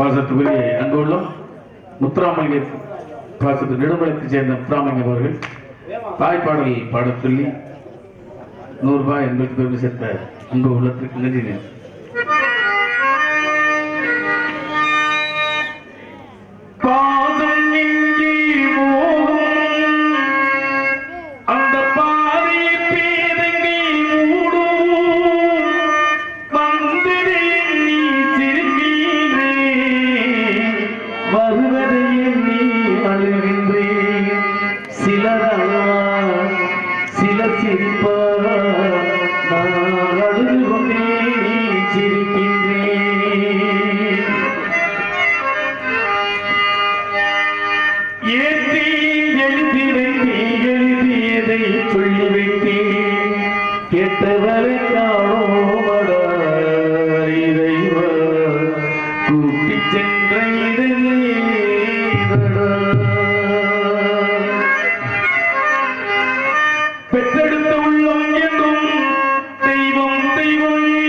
பாசத்துக்குரிய அங்குள்ள முத்துராமலிங்க பாசத்து நெடுமலத்தைச் சேர்ந்த முத்துராமலிங்கம் அவர்கள் தாய்ப்பாடல் பாடச் சொல்லி நூறுரூபாய் எங்களுக்கு பெருமை சேர்த்த அன்பு உள்ளத்திற்கு நன்றினேன் നിരവധി പെറ്റെടുത്ത ഉള്ളം എന്നും ദൈവം ദൈവം.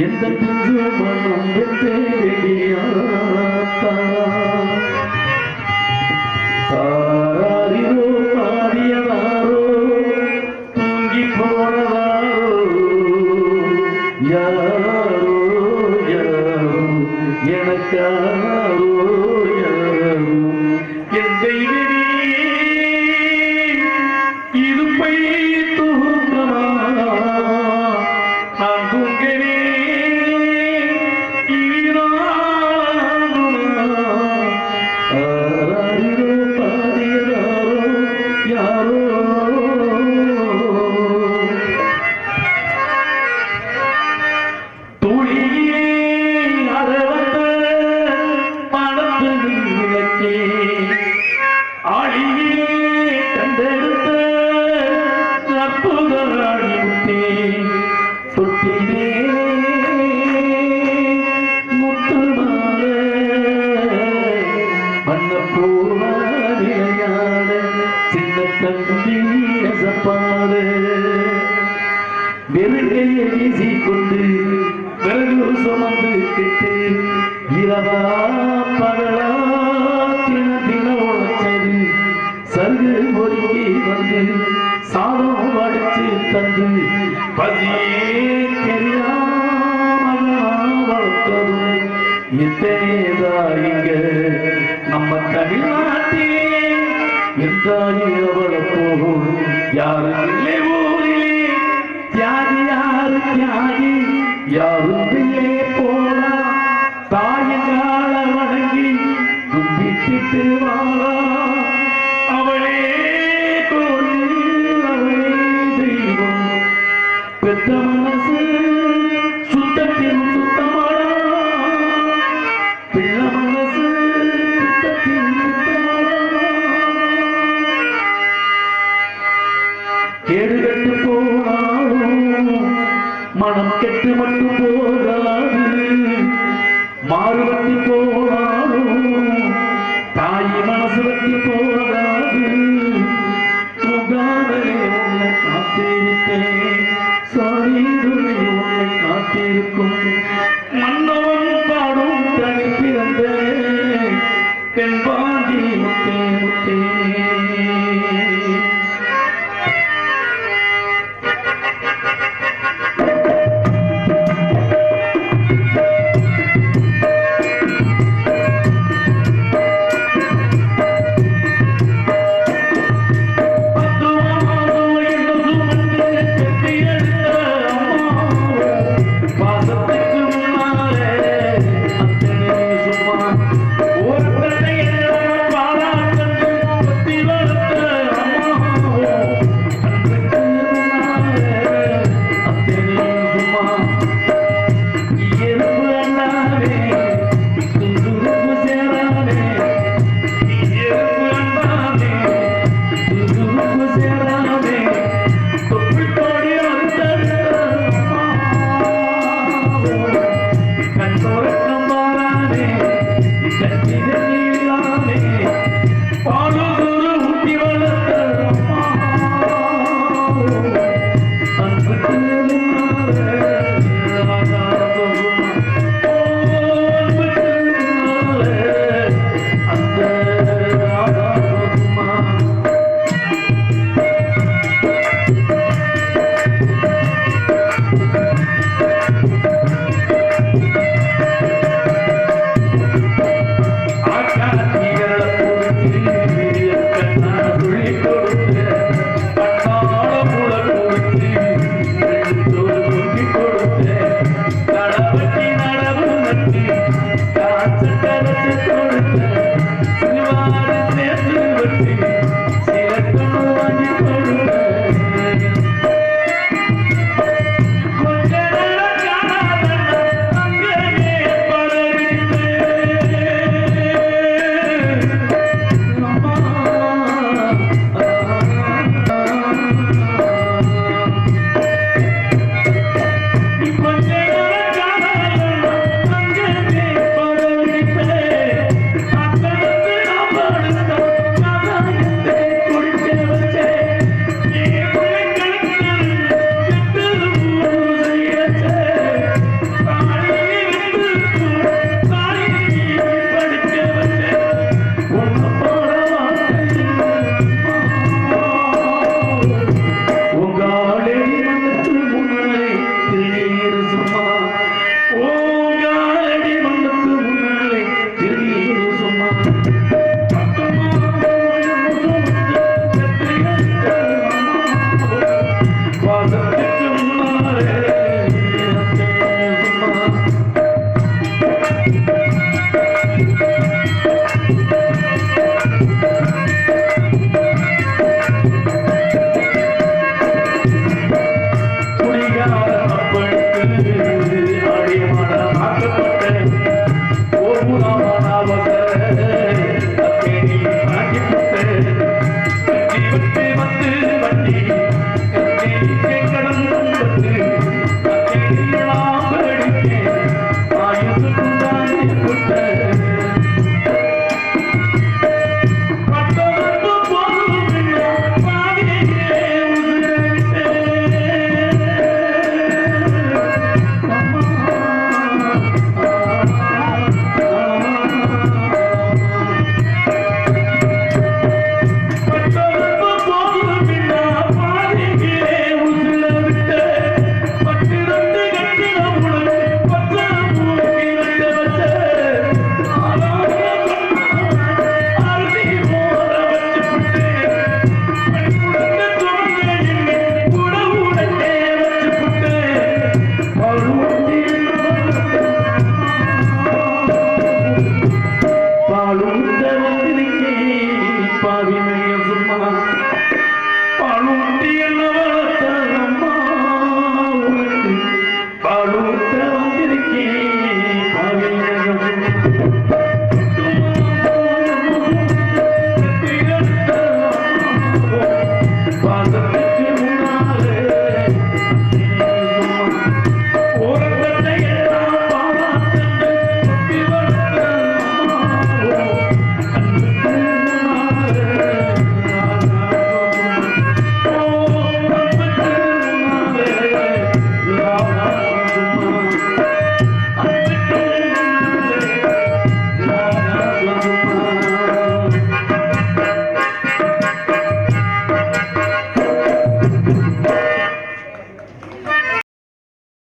எந்த பிஞ்சு மனம் தாராரிரோ பாடியவாரோ தூங்கி போனவாரோ யாரோ யாரோ எனக்கா சங்கு ஒருங்கி வந்து சாதம் அடித்து தந்து பசியே தெரியாமல் இத்தனைதாயிங்க நம்ம தமிழ்நாட்டில்? எந்தாயிரவள போகும் யாரும் இல்லை ஊரிலே. தியாகி யாரு தியாகி யாரும் you. Thank you.